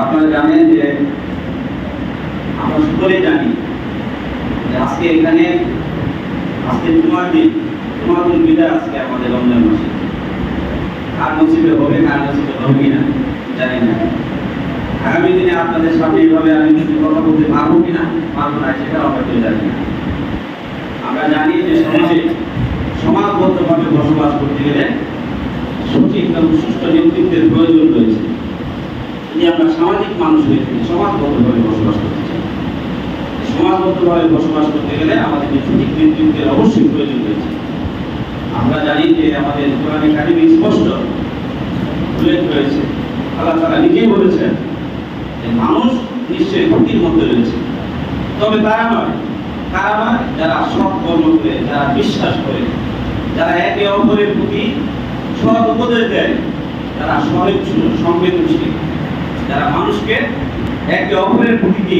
আপনারা জানেন যে আমরা সকলেই জানি যে আজকে এখানে, আজকে তোমার দিন তোমার দিন বিদায় আজকে আমাদের রমজান মাসে। কার নসিবে হবে, কার নসিবে হবে না জানি না। আগামী দিনে আপনাদের সামনে এভাবে আমি কিছু কথা বলতে পারব কিনা, পারব না সেটা আমরা জানি না। আমরা জানি যে সমাজে বসবাস করতে গেলে সঠিক এবং সুষ্ঠু নেতৃত্বের প্রয়োজন রয়েছে। যদি আমরা সামাজিক মানুষ হয়ে থাকি, সমাজবদ্ধভাবে বসবাস করতে চাই, সমাজবদ্ধভাবে বসবাস করতে গেলে আমাদের সঠিক নেতৃত্বের অবশ্যই প্রয়োজন রয়েছে। আমরা জানি যে আমাদের কোরআন একাডেমি স্পষ্ট উল্লেখ রয়েছে। আল্লাহ তারা নিজেই বলেছেন যে মানুষ নিশ্চয়ই ক্ষতির মধ্যে রয়েছে। তবে তারা নয় তারা নয় যারা সৎ কর্ম করে, যারা বিশ্বাস করে। যারা একে অপরের প্রতি সৎ উপদেশ দেয় যারা সহিষ্ণু সংবেদনশীল। যারা মানুষকে একে অপরের প্রতি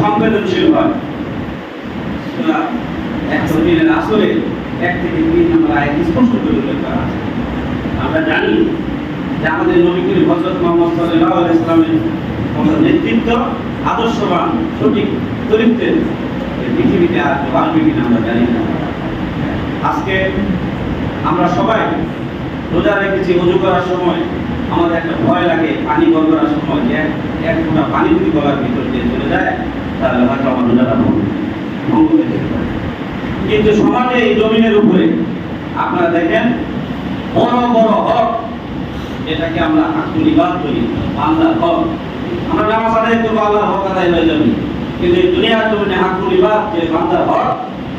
সংবেদনশীল হয়? একশো দিনের আসলে এক থেকে তিন নম্বর আয় স্পষ্ট করে উল্লেখ করা আছে। আমরা জানি যে আমাদের নবী হজরত মোহাম্মদ সাল্লাহ ইসলামের নেতৃত্ব, আদর্শবান, সঠিক চরিত্রের। পৃথিবীতে আর কিনা আমরা জানি না। আজকে আমরা সবাই রোজা রেখেছি অজু করার সময়। আমাদের একটা ভয় লাগে, পানি গল করার সময় যে এক ফোঁটা পানি যদি গলার ভিতর দিয়ে চলে যায়, তাহলে হয়তো আমার রোজাটা ভঙ্গ হয়ে যেতে পারে। কিন্তু সমাজে এই জমিনের উপরে আপনারা দেখেন, বড় বড় হক এটাকে আমরা আত্মনিবাদ করি আল্লাহ হক। আমরা নামাজ আদায় করব আল্লাহ হক আদায় হয়ে যাবে কিন্তু দুনিয়ার জমিনে আত্মনিবাদ যে বান্দার হক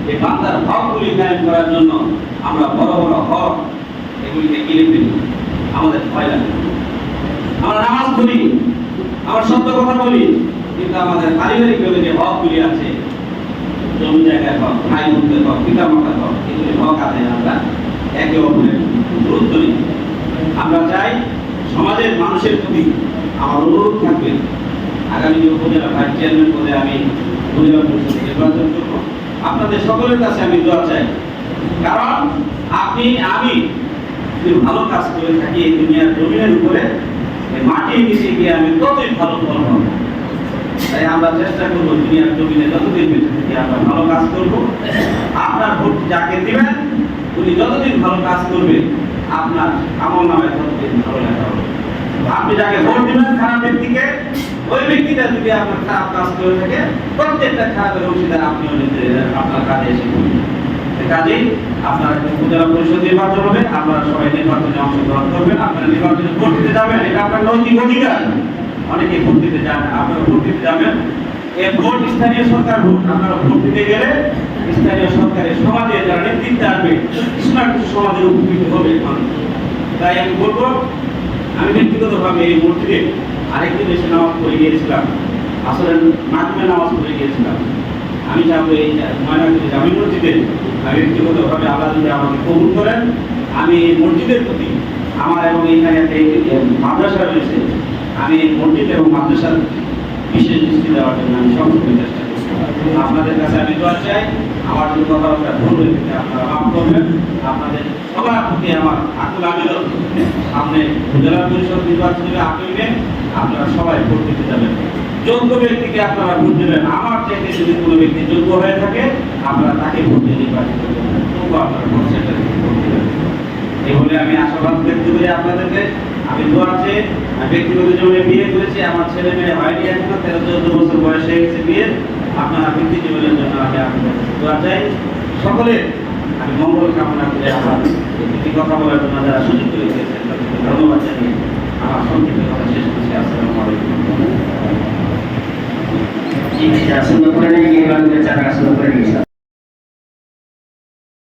এই বান্দার হকগুলি কায়েম করার জন্য আমরা বড় বড় হক এগুলিকে কিনে ফেলি। আমাদের ভয় লাগে। আমরা নামাজ পড়ি আমরা সত্য কথা বলি, কিন্তু আমাদের পারিবারিক যে হকগুলি আছে, জমি জায়গায় হক, ভাই বোনদের হক পিতা মাতার হক, এগুলি হক আদায় আমরা একে অপরের গুরুত্ব দিই আমরা চাই সমাজের মানুষের প্রতি আমার অনুরোধ থাকবে। আগামী যে উপজেলা ভাইস চেয়ারম্যান পদে আমি উপজেলা পরিষদ নির্বাচন করব। আপনাদের সকলের কাছে আমি দোয়া চাই। কারণ আপনি, আমি ভালো কাজ করে থাকি এই দুনিয়ার জমিনের উপরে মাটির নিচে গিয়ে আমি ততই ভালো ফল পাবো। তাই আমরা চেষ্টা করব দুনিয়ার জমিনে যতদিন বেঁচে থাকি আমরা ভালো কাজ করব। আপনার ভোট যাকে দিবেন, উনি যতদিন ভালো কাজ করবে, আপনার আমল নামে ততদিন ভালো লেখা হবে। আপনি যাকে ভোট দিবেন, খারাপ ব্যক্তিকে। ওই ব্যক্তিটা যদি আপনার খারাপ কাজ করে থাকে, প্রত্যেকটা খারাপের অংশীদার আপনিও নিতে, আপনার কাজে এসে কাজেই আপনারা উপজেলা পরিষদ নির্বাচন হবে, আপনারা সবাই নির্বাচনে অংশগ্রহণ করবেন, আপনারা নির্বাচনে ভোট দিতে যাবেন, এটা আপনার নৈতিক অধিকার। অনেকে ভোট দিতে যান আপনারা ভোট দিতে যাবেন। এ ভোট স্থানীয় সরকার ভোট আপনারা ভোট দিতে গেলে স্থানীয় সরকারের সমাজে যারা নেতৃত্বে আসবে কিছু না কিছু সমাজের উপকৃত হবে তাই আমি বলব আমি ব্যক্তিগতভাবে এই মসজিদে আরেকদিন এসে নামাজ পড়ে গিয়েছিলাম। আসলে মাধ্যমে নামাজ পড়ে গিয়েছিলাম। আমি যাব এই, ময়নাগুড়ি জামি মসজিদে। আমি ব্যক্তিগতভাবে আল্লাহ যদি আমাকে কবুল করেন, আমি এই মসজিদের প্রতি আমার এবং এখানে একটা মাদ্রাসা রয়েছে। আমি মসজিদ এবং মাদ্রাসার বিশেষ দৃষ্টি দেওয়ার জন্য আমি সবসময় চেষ্টা আপনাদের কাছে আমি দোয়া চাই। আমার যদি কথাবার্তা ভুল হয়ে থাকে আপনারা মাফ করবেন। আপনাদের সবার প্রতি আমার আকুল আবেদন। সামনে জেলা পরিষদ নির্বাচনে আপিলকে আপনারা সবাই ভোট দিতে যাবেন। যোগ্য ব্যক্তিকে আপনারা ভোট দেবেন। আমার চাইতে যদি কোনো ব্যক্তি যোগ্য হয়ে থাকে, আপনারা তাকে ভোট দিয়ে নির্বাচিত তবু আপনারা ভোট সেন্টারে ভোট দেবেন। এই বলে আমি আশাবাদ ব্যক্ত করি আপনাদেরকে। আমি দোয়াতে ব্যক্তিগত জীবনে বিয়ে করেছি। আমার ছেলে মেয়ে হয়নি এখনও তেরো, চোদ্দ বছর বয়সে গেছে বিয়ে। আপনার বৃদ্ধি জীবনের জন্য আমি আপনাদের চাই। সকলে আমি মঙ্গল কামনা করে আমার একটি কথা বলার জন্য যারা সুযোগ করে দিয়েছেন ধন্যবাদ জানিয়ে আমার সংক্ষিপ্ত কথা শেষ করছি। আসসালামু আলাইকুম। আসন্ন করে নিয়ে চারা আসন্ন করে